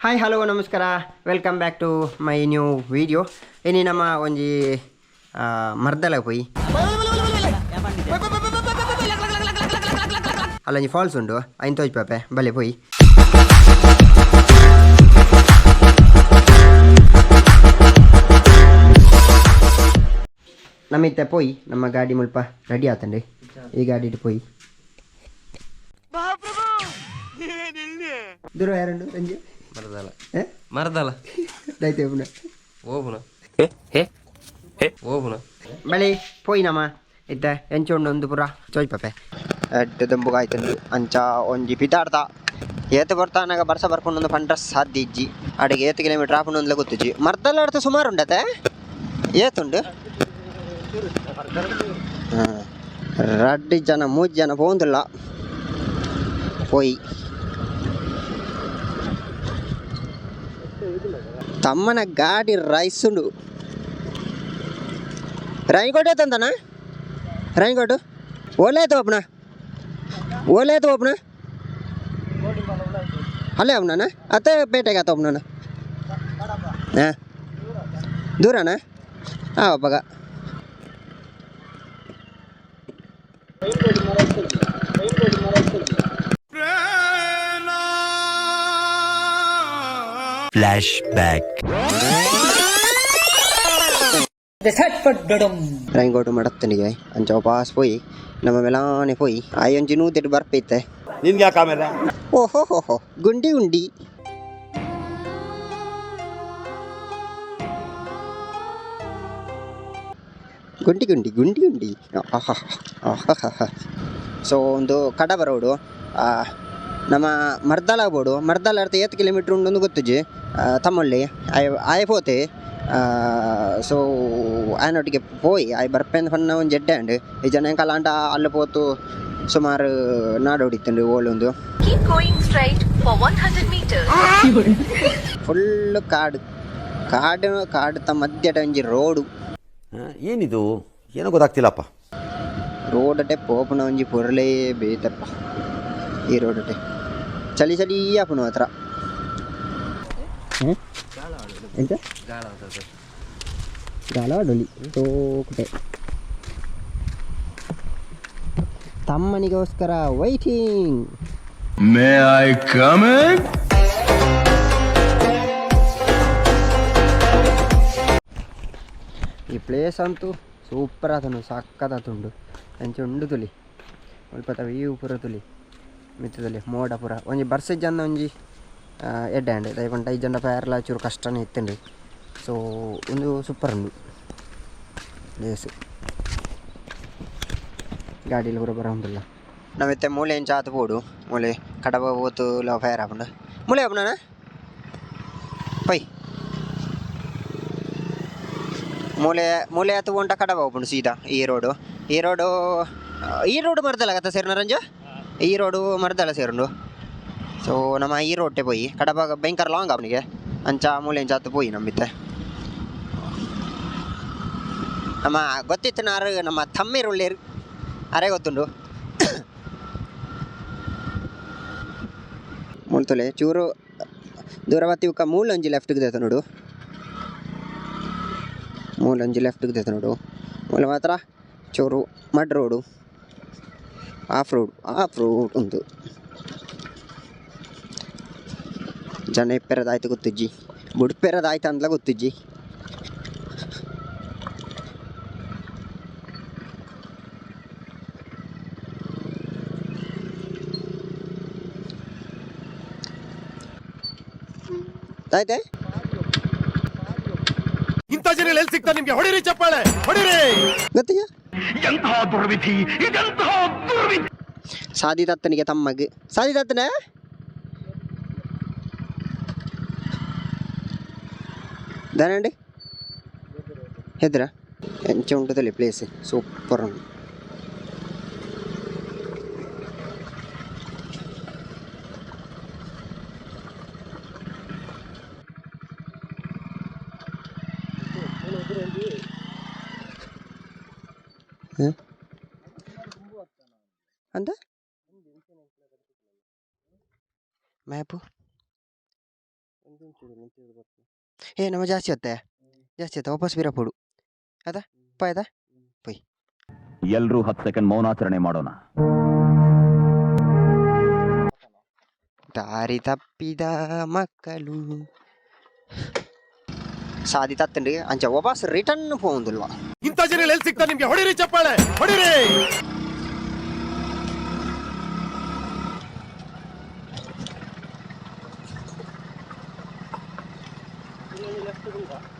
Hi hello ನಮಸ್ಕಾರ welcome back to my new video ಇನಿ ನಮ್ಮ ಒಂಜಿ ಆ, ಮರ್ದಲ ಪೋಯಿ ಅಲ್ಲೊಂಜಿ ಫಾಲ್ಸ್ ಉಂಡು ಐನ್ ತೋಜ್ ಪಾಪೆ ಬಲೆ ಪೋಯಿ ನಮ್ಮಿತ್ತೆ ಪೋಯಿ ನಮ್ಮ ಗಾಡಿ ಮುಲ್ಪ ರೆಡಿ ಆತಂಡೆ ಈ ಗಾಡಿ ಪೋಯಿ ದೂರ ಯಾರುಂಡು ಸಂಜೆ ಮರದಲ್ಲ. ಏ ಮರದಲ್ಲ ದೈತೆ ಪುನಃ ಓಪುನ ಓಪುನ ಬಳಿ ಪೋಯಿನಮ್ಮ ಇತ್ತೆ ಎಂಚೊಂಡು ಒಂದು ಪುರ. ಚೋಯ್ ಪಪೆ. ಎಡ್ಡೆ ದಂಬುಗಾಯ್ತಂದು ಅಂಚ ಒಂಜಿ ಪಿತಾಡ್ದ. ಏತ ಬರ್ತಾನಾಗ ಬರ್ಸ ಬರ್ಕೊಂಡು ಒಂದು ಪಂಡ್ರ ಸಾಧ್ಯ ಇಜ್ಜಿ. ಅಡಿಗೆ ಏತು ಕಿಲೋಮೀಟರ್ ಆಪುಂಡು ಒಂದ್ಲ ಗೊತ್ತಿಜ್ಜಿ. ಮರ್ದಲ್ಲ ಅಡ್ತ ಸುಮಾರು ಉಂಡತೆ? ಏತುಂಡು? ಹಾಂ ರಡ್ಡಿ ಜನ ಮೂಜ್ ಜನ ಪೋಂದಿಲ್ಲ ಪೋಯಿ. తమ్మన గాడి రైసుడు. రైన్కోట్ అవుతుందనా రైన్కోట్? ఓలే అయితే ఓపనా? ఓలే అయితే ఓపనా? అల్లే అవునా అత్తే పేటగా తోపునా దూరానా? ఒప్పగా. ಹಾಂ ಒಬ್ಬಗ ರಾಯಿಕೋಟು ಮಡತ್ತನಿಗೆ ಅಂಚ ವಾಪಸ್ ಪೋಯಿ ನಮ್ಮ ಮೆಲಾನೆ ಪೋಯಿ ಆಯ್ ಒಂಜಿ ನೂತೆಟ್ಟು ಬರ್ಪೈತೆ. ನಿನ್ಗೆ ಯಾಕೆ ಆಮೇಲೆ? ಓಹೋ ಹೋ ಹೋ ಗುಂಡಿ ಉಂಡಿ. ಗುಂಡಿ ಗುಂಡಿ ಗುಂಡಿ ಗುಂಡಿ ಸೊ ಒಂದು ಕಡ ರೋಡು. ಆ, ನಮ್ಮ ಮರ್ದಲ ಆಗ್ಬೋದು ಮರ್ದಲ ಅರ್ಥ ಏತ್ ಕಿಲೋಮೀಟ್ರ್ ಉಂಡು ಗೊತ್ತುಜಿ? ತಮ್ಮಳ್ಳಿ. ಆಯ್ ಆಯ್ ಪೋತೆ. ಸೊ ಆಯನೊಟ್ಟಿಗೆ ಪೋಯಿ. ಆಯ್ ಬರ್ಪೆಂದು ಪನ್ನ ಒಂದು ಜಡ್ಡೆ ಅಂಡ್ ಈ ಜನ ಕಲಾಂಟ ಅಲ್ಲಿ ಪೋತು. ಸುಮಾರು ನಾಡೋಡಿತ್ತಂಡು ಓಲೊಂದು. Full going straight for 100 meters. Full ಕಾಡು. ಕಾಡು ಕಾಡು ಮಧ್ಯ ಟಂಜಿ ರೋಡು. ಏನಿದು? ಏನೋ ಗೊತ್ತಾಗ್ತಿಲ್ಲಪ್ಪ. ರೋಡ್ ಅಟೆ ಪೋಪನ ಒಂಜಿ ಪೊರಲೇ ಬೇತಪ್ಪ. ಈ ರೋಡಟೆ ಚಳಿ ಚಳಿ ಆಪುನ ಹತ್ರ ಎಂತ ಗಾಳ ಆಡೋಲಿ ತೋಕುಟೆ ತಮ್ಮನಿಗೋಸ್ಕರ ವೈಟಿಂಗ್ ಮೇ ಐ ಕಮ್ ಈ ಪ್ಲೇಸ್ ಅಂತೂ ಸೂಪರ್ ಆತನು ಸಕ್ಕತ್ತಾತುಂಡು ಅಂಚೆ ಉಂಡು ತುಲಿ ಸ್ವಲ್ಪ ವ್ಯೂ ಪೂರ ತುಲಿ ಮಿತ್ತದಲ್ಲಿ ಮೋಡ ಪೂರ ಒಂಜಿ ಬರ್ಸೆ ಜನ ಒಂಜಿ ಎಡ್ಡೆ ಅಂಡೆ ದಯಪಂಟ ಐದು ಜನ ಪ್ಯಾರ್ಲ ಚೂರು ಕಷ್ಟನೇ ಇತ್ತಂಡ್ರಿ ಸೊ ಒಂದು ಸೂಪರ್ ಉಂಡು. ಪ್ಲೇಸ್ ಗಾಡಿಲಿ ಪೂರ ಬರೋದಿಲ್ಲ ಇತ್ತೆ ಮೂಲೆ ಏನು ಚಾತು ಪೋಡು. ಮೂಲೆ ಕಡಬ ಹೋತು ಲವ್ ಫೈರ್ ಆಪುಂಡ. ಮೂಲೆ ಹಾಕೊಂಡ ಪೈ. ಮೂಲೆ ಮೂಲೆ ಆತು ಉಂಟ ಕಡಬ ಹೋಗ್ಬಿಡು ಸೀದಾ. ಈ ರೋಡು ಈ ರೋಡು ಈ ರೋಡು ಮರ್ದಲ್ಲ ಕತ್ತ ಸೇರಿನ ಈ ರೋಡು ಮರ್ದಲ್ಲ ಸೇರುಂಡು. ಸೊ ನಮ್ಮ ಈ ರೋಟೆ ಪೋಯಿ ಕಡಬ ಭಯಂಕರ ಲಾಂಗ್ ಅವನಿಗೆ. ಅಂಚ ಮೂಲೆ ಅಂಚ ಆತು ಪೋಯಿ ನಮ್ಮಿತ್ತೆ. ನಮ್ಮ ಗೊತ್ತಿತ್ತು ನಾರು ನಮ್ಮ ತಮ್ಮಿರು ಅರೆ ಗೊತ್ತುಂಡು. ಮುಳ್ತುಲೆ, ಚೂರು ದೂರ ಬತ್ತಿವಕ್ಕ ಮೂಲಂಜಿ ಲೆಫ್ಟ್ಗೆ ದೇತ ನೋಡು. ಮೂಲಂಜಿ ಲೆಫ್ಟ್ಗೆ ದೇತ ನೋಡು. ಮೂಲ ಮಾತ್ರ ಚೂರು mud road off road off road ಉಂಟು ಜನ ಇಪ್ಪೆರದಾಯ್ತು ಗೊತ್ತಿಜ್ಜಿ. ಬುಡ್ಪೆರದಾಯ್ತು ಅಂದ್ಲ ಗೊತ್ತಿಜ್ಜಿ. ಆಯ್ತೆ? ಇಂಥ ಜನ ಎಲ್ಲಿ ಸಿಗ್ತಾರೆ ನಿಮ್ಗೆ? ಹೊಡಿರಿ ಚಪ್ಪಾಳೆ ಹೊಡಿರಿ. ಗೊತ್ತಿಯ ಸಾದಿದತ್ತನಿಗೆ ತಮ್ಮಗ್ ಸಾದಿದತ್ತನ ದಾನಂಡಿ ಹೆದ್ರ ಎಂಚ ಉಂಟದಲ್ಲಿ ಪ್ಲೇಸ್ ಸೂಪರ್ ಉಂಟು ಹ? ಅಂತ ಮ್ಯಾಪು ಏ ನಮ್ಮ ಜಾಸ್ತಿ ಹೊತ್ತೆ. ಜಾಸ್ತಿ ಹೊತ್ತೆ ವಾಪಸ್ ಬೀರಪ್ಪಡು ಅದ ಪಾಯ್ದ ಪೈ ಎಲ್ರೂ ಹತ್ತು ಸೆಕೆಂಡ್ ಮೌನಾಚರಣೆ ಮಾಡೋಣ. ದಾರಿ ತಪ್ಪಿದ ಮಕ್ಕಳು. ಸಾದಿ ತತ್ತನ್ರಿ ಅಂಚ ವಾಪಸ್ ರಿಟರ್ನ್ ಹೋಗುದಿಲ್ವಾ ಇಂಥ ಜನ ಎಲ್ಲಿ ಸಿಗ್ತಾರೆ ನಿಮ್ಗೆ? ಹೊಡಿರಿ ಚಪ್ಪಾಳೆ! ಹೊಡಿರಿ!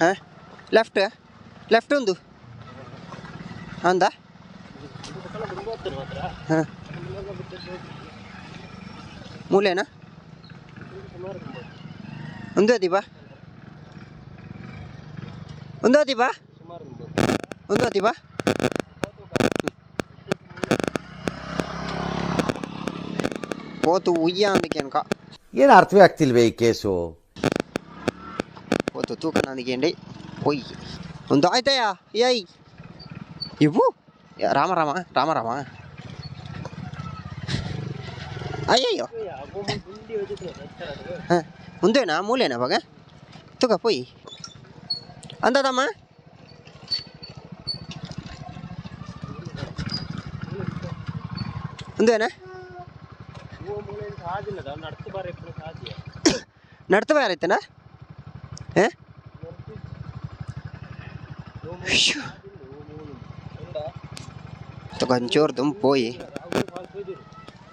ಹಾಂ? ಲೆಫ್ಟ್ ಲೆಫ್ಟ್ ಒಂದು? ಅಂದ ಹಾಂ. ಮೂಲೆನಾ? ಒಂದು ಅದಿಬಾ ಒಂದು ಅದಿಬಾ ಒಂದು ಅದಿ ಹೋತು ಉಯ್ಯ ಅಂದಕ್ಕೆ ಏನು ಅರ್ಥವೇ ಆಗ್ತಿಲ್ವೇ ಈ ಕೇಸು? ಇವತ್ತು ತೂಕ ನನಗೆ ಏನ್ರಿ ಒಯ್ ಒಂದು ಆಯ್ತಯ್ಯ ಏಯ್ ಇವು ರಾಮ ರಾಮ ರಾಮ ರಾಮ ಅಯ್ಯಯ್ಯೋ ಹಾಂ ಮುಂದೇನಾ ಮೂಲೇನಾ ಅವಾಗ ತೂಕ ಪೊಯ್ ಅಂದದಮ್ಮ ಮುಂದೇನಾ ನಡ್ತು ಬಾರೈತನಾ కొంచెం పోయి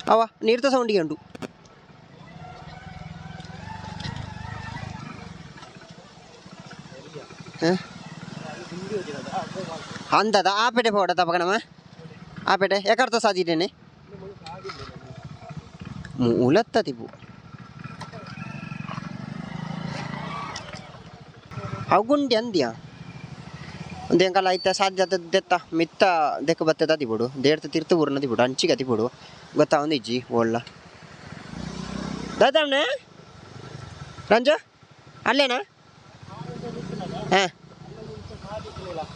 అవా నీరుతో సౌండ్కి అండు అందదా ఆపేటే పోవడ తప్పకనమా ఆపేటే ఎక్కడితో సాధిటేనే మూలత్త తిప్పు అవుగుండి అందియా ಒಂದು ಎಂಕಲ್ಲ ಐತೆ ಸಾಧ್ಯತೆ ದೆತ್ತ ಮಿತ್ತ ದೆಕ್ಕ ಬತ್ತದ ಅದಿಬಿಡು ದೇಡ್ತ ತಿರ್ತ ಊರ್ನ ಅದಿಬಿಡು ಅಂಚಿಗೆ ಅದಿಬಿಡು ಗೊತ್ತಾ ಒಂದು ಇಜ್ಜಿ ಓಳ್ಳ ದಾದಣ್ಣ ರಂಜು ಅಲ್ಲೇನಾ ಹಾಂ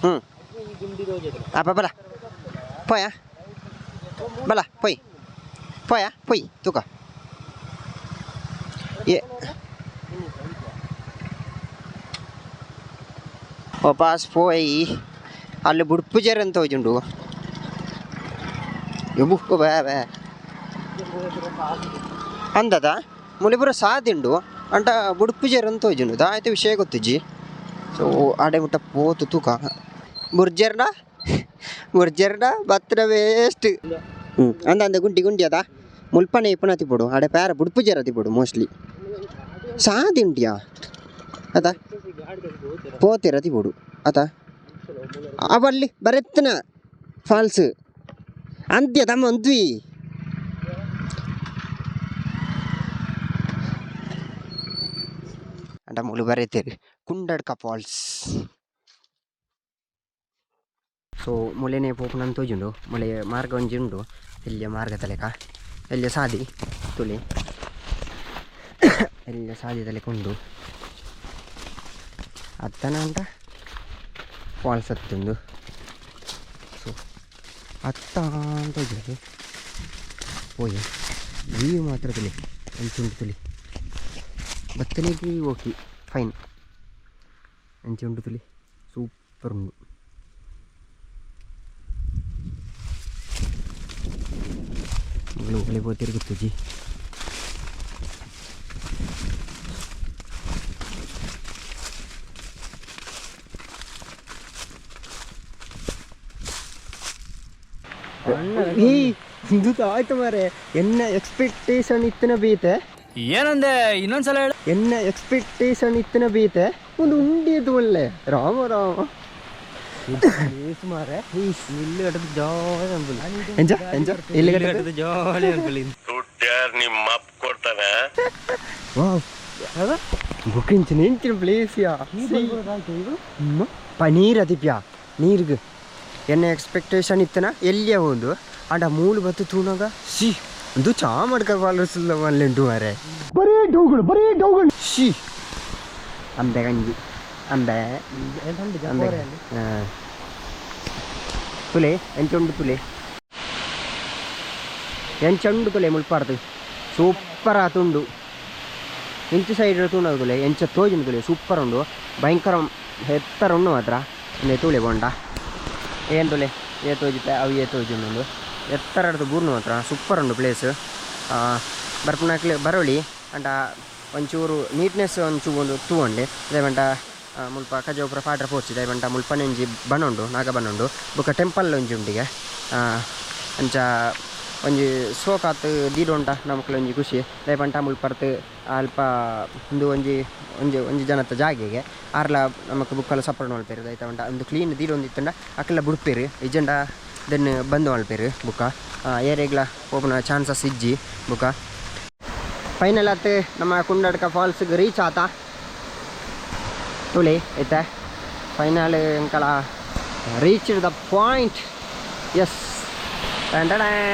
ಹ್ಞೂ ಅಪ್ಪ ಬಲ ಪೋಯ ಬಲ ಪೊಯ್ ಪೋಯ ಪೊಯ್ ತೂಕ ಏ ವಾಪಸ್ ಪಾಸ್ ಅಲ್ಲಿ ಬುಡ್ಪುಜರ್ ಅಂತ ಹೋಜುಂಡು ಎಬುಕ್ಕು ಬೇ ಬೇ. ಅಂದದ? ಮುಲಿಪುರ ಸಾದಿಂಡು. ಅಂಟ ಬುಡ್ಪುಜರ್ ಅಂತ ದಾ ದಾಯ್ತು ವಿಷಯ ಗೊತ್ತುಜ್ಜಿ. ಸೊ ಆಡೆ ಮುಟ್ಟ ಪೋತು ತೂಕ. ಬುರ್ಜರ್ನ ಬುರ್ಜರ್ನ ಬತ್ರ ವೇಸ್ಟ್ ಅಂದ ಅಂದ, ಗುಂಡಿ ಗುಂಡಿ ಅದ. ಮುಲ್ಪನೆ, ಇಪ್ಪನ ತಿಪ್ಪಡು ಆಡೆ ಪ್ಯಾರ ಬುಡ್ಪುಜರ್ ಜೇರ ತಿಪ್ಪಡು ಮೋಸ್ಟ್ಲಿ ಸಾದಿಂಡ್ಯಾ? ಆತ ಪೋತೆರ ತಿಬೋಡು ಅತ ಅವಲ್ಲಿ ಬರೆತ್ತನ ಫಾಲ್ಸ್ ಅಂತ್ಯ, ತಮ್ಮ ಅಂದ್ವಿ ಅಂಡ ಮುಳು ಬರೆತೇರಿ. ಕುಂಡಡ್ಕ ಫಾಲ್ಸ್ ಸೊ ಮುಳೆನೇ ಪೋಪನಂತ ತೋಜುಂಡು. ಮುಳೆ ಮಾರ್ಗ ಒಂಜಿ ಉಂಡು. ಎಲ್ಲಿಯ ಮಾರ್ಗ ತಲೆಕ. ಎಲ್ಲಿಯ ಸಾದಿ ತುಳಿ ಎಲ್ಲಿಯ ಸಾದಿ ತಲೆಕ ಉಂಡು. ಅತ್ತನ ಅಂತ? ಫಾಲ್ಸ್ ಹತ್ತುಂಡು ಸೊ. ಹತ್ತ ಅಂತ ಹೋಗಿ ಹೋಗಿ ವ್ಯೂ ಮಾತ್ರ ತುಳಿ. ಅಂಚುಂಡು ತುಳಿ. ಬತ್ತನಿಗೆ ಓಕೆ, ಫೈನ್. ಅಂಚುಂಡು ತುಳಿ. ಸೂಪರ್ ಉಂಡು ಒಳ್ಳೆ ಹೋತಿರ್ಗುತ್ತು ಜಿ ಇದು ಆಯ್ತು ಮಾರೆ ಎನ್ನ ಎಕ್ಸ್ಪೆಕ್ಟೇಷನ್ ಇತ್ತಿನ ಬೀತೆ. ಏನಂದೆ? ಇನ್ನೊಂದ್ಸಲ ಹೇಳು. ಎನ್ನ ಎಕ್ಸ್ಪೆಕ್ಟೇಷನ್ ಇತ್ತಿನ ಬೀತೆ. ಒಂದು ಉಂಡಿ ಇದು ಒಳ್ಳೆ. ರಾಮ ರಾಮ. ಮಾರೆ ಇಲ್ಲಿ ಕಟ್ಟದ ಜಾಲಿ ಎಂಜ ಎಂಜ ಇಲ್ಲಿ ಕಟ್ಟದ ಜಾಲಿ ಅನ್ಕೊಳ್ಳಿ ವಾವ್. ಬುಕ್ಕಿಂಚು ನಿಂಚಿನ ಪ್ಲೇಸ್ ಯಾ. ಪನೀರ್ ಅದಿಪ್ಯಾ? ನೀರ್ಗ್. ಎನ್ನ ಎಕ್ಸ್ಪೆಕ್ಟೇಷನ್ ಇತ್ತನ? ಎಲ್ಲಿಯ ಒಂದು? ಆಂಡ ಮೂಲು ಬತ್ತು ತೂನಾಗ? ಸಿ. ಒಂದು ಚಾ ಮಾಡ್ಕ ಸುಲ್ಲ ಮಲ್ಲೆಂಟು ಮಾರೆ ಬರೀ ಡೌಗಳು ಬರೀ ಡೌಗಳು. ಶಿ ಅಂಬೆ ಗಂಜಿ ಅಂಬೆ. ಅಂಬೆ ತುಲೆ ಎಂಚುಂಡು ತುಲೆ. ಎಂಚುಂಡು ತುಲೆ ಮುಳ್ಪಾಡ್ದು ಸೂಪರ್ ಆತುಂಡು ಎಂಚು ಸೈಡ್ ತೂಣಗುಲೆ ಎಂಚ ತೋಜಿನ ಸೂಪರ್ ಉಂಡು ಭಯಂಕರ ಎತ್ತರ ಉಂಡು ಮಾತ್ರ. ತುಳೆ ತೂಳೆ ಬೊಂಡ. ಏನು ತುಲೆ? ಏ ತೋಜಿತ ಅವು ಏ ತೋಜುಂಡು ಎತ್ತರ ಹಿಡ್ದು ಬೂರ್ನು ಮಾತ್ರ. ಸೂಪರ್ ಉಂಡು ಪ್ಲೇಸ್ ಬರ್ಪುನಾಕ್ಲೆ ಬರೋಳಿ ಅಂಡ ಒಂಚೂರು ನೀಟ್ನೆಸ್ ಒಂಚೂ ಒಂದು ತೂವಂಡೆ ಅದೇ ಬಂಟ ಮುಲ್ಪ ಕಜೋಪುರ ಪಾಟ್ರ ಪೋರ್ಚಿ ಪೋಚಿದೆ ಬಂಟ ಮುಲ್ಪ ನೆಂಜಿ ಬಣ್ಣುಂಡು ನಾಗ ಬಣ್ಣುಂಡು ಬೊಕ ಟೆಂಪಲ್ ಒಂಜಿ ಉಂಡಿಗೆ. ಅಂಚ ಒಂಜಿ ಸೋಕಾತ್ ದೀಡೋಂಟ ನಮಕ್ಲ ಒಂಜಿ ಖುಷಿ. ಅದೇ ಬಂಟ ಮುಲ್ಪರ್ತ್, ಅಲ್ಪ ಒಂದು ಒಂಜಿ ಒಂಜಿ ಒಂಜಿ ಜನತ ಜಾಗೆಗೆ ಆರ್ಲ ನಮಕ್ ಬುಕ್ಕಲ ಸಪೋರ್ಟ್ ಮಲ್ಪೇರು ದೈತ ಬಂಟ ಒಂದು ಕ್ಲೀನ್ ದೀಡ್ ಒಂದಿತ್ತಂಡ ಅಕ್ಕೆಲ್ಲ ಬುಡ್ಪೇರು. ಇಜೆಂಡ ದೆನ್ ಬಂದು ಮಲ್ಪೇರು ಬುಕ್ಕ ಏರೆಗ್ಲ ಓಪನ ಚಾನ್ಸಸ್ ಇಜ್ಜಿ ಬುಕ್ಕ ಫೈನಲ್ ಆತ್ ನಮ್ಮ ಕುಂಡಡ್ಕ ಫಾಲ್ಸ್ಗೆ ರೀಚ್ ಆತ ತುಳಿ ಐತೆ ಫೈನಲ್ ಅಂಕಲ ರೀಚ್ ದ ಪಾಯಿಂಟ್ ಎಸ್ ಎಂಚುಂಡು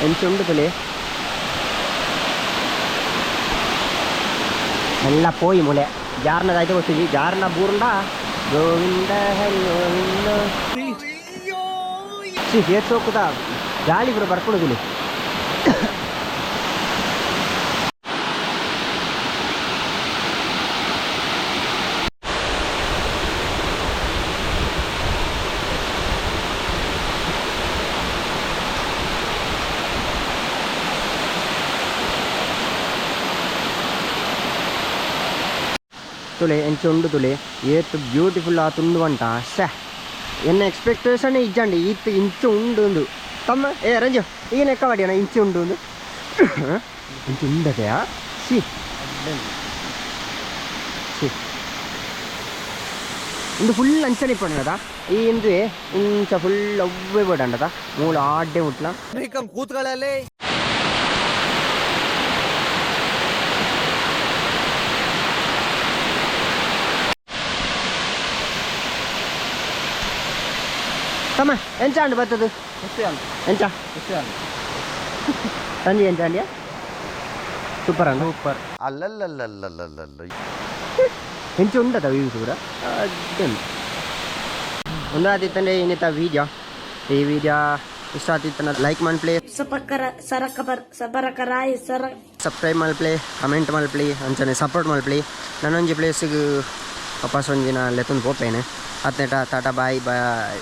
ತುಳಿ ಎಲ್ಲ ಪೋಯಿ ಮುಲೆ ಜಾರ್ನದಾಯ್ತು ಗೊತ್ತಿದ್ವಿ ಜಾರ್ನ ಬೂರ್ಂಡ ಗೋವಿಂದ ಹರಿ ಗೋವಿಂದ ಏತ್ಸೋಕುದ ಗಾಳಿ ಕೂಡ ಬರ್ಕೊಳೋದಿಲ್ಲ ತುಲೆ ಎಂಚ ಉಂಡು ತುಳೆ, ಏತ್ ಬ್ಯೂಟಿಫುಲ್ ಆ ತುಂಡು ಅಂಟ ಶ್ಯಾ. ಎನ್ನ ಎಕ್ಸ್ಪೆಕ್ಟೇಷನ್ ಇಜ್ಜಂಡಿ, ಈತ್ ಇಂಚು ಉಂಡು ಉಂದು ತಮ್ಮ, ಏ, ರಂಜು, ಈಗ ಲೆಕ್ಕ ಮಾಡಿಯೋಣ ಇಂಚು ಉಂಡು ಒಂದು ಇಂಚು ಉಂಡದೆಯಾ ಸಿ ಸಿ ಇಂದು ಫುಲ್ ಅಂಚನೆ ಪಣ್ಣದ ಈ ಇಂದು ಇಂಚ ಫುಲ್ ಅವ್ವೆ ಬಿಡಂಡದ ಮೂಲ ಆಡ್ಡೆ ಮುಟ್ಲ. ಕೂತ್ಕೊಳ್ಳಲ್ಲಿ ತಮ್ಮ ಎಂಚ ಅಂಡು ಬರ್ತದು? ಎಂಚ ತಂದಿ ಎಂಚ ಅಂಡಿಯ ಸೂಪರ್ ಅಂಡ ಸೂಪರ್ ಅಲ್ಲಲ್ಲಲ್ಲಲ್ಲಲ್ಲಲ್ಲ ಹೆಂಚು ಉಂಟದ ವ್ಯೂಸ್ ಕೂಡ ಒಂದು ಆದಿತ್ತಂದ್ರೆ ಇನ್ನಿತ ವೀಡಿಯೋ ಈ ವಿಡಿಯೋ ಇಷ್ಟ ಆತಿತ್ತಂದ್ರೆ ಲೈಕ್ ಮಾಡಿ please Sapakara, sarakapar, saparakarai, sarak. Subscribe ಮಾಡಿ ಪ್ಲೇ ಕಮೆಂಟ್ ಮಾಡಿ ಪ್ಲೇ ಅಂಚನೆ ಸಪೋರ್ಟ್ ಮಾಡಿ ಪ್ಲೇ ನನ್ನೊಂಜಿ ಪ್ಲೇಸಿಗೆ ವಾಪಸ್ ಒಂದಿನ ಲೆತ್ತೊಂದು ಹೋಗ್ತೇನೆ. ಹತ್ತನೇಟ ಟಾಟಾ ಬಾಯ್ ಬಾಯ್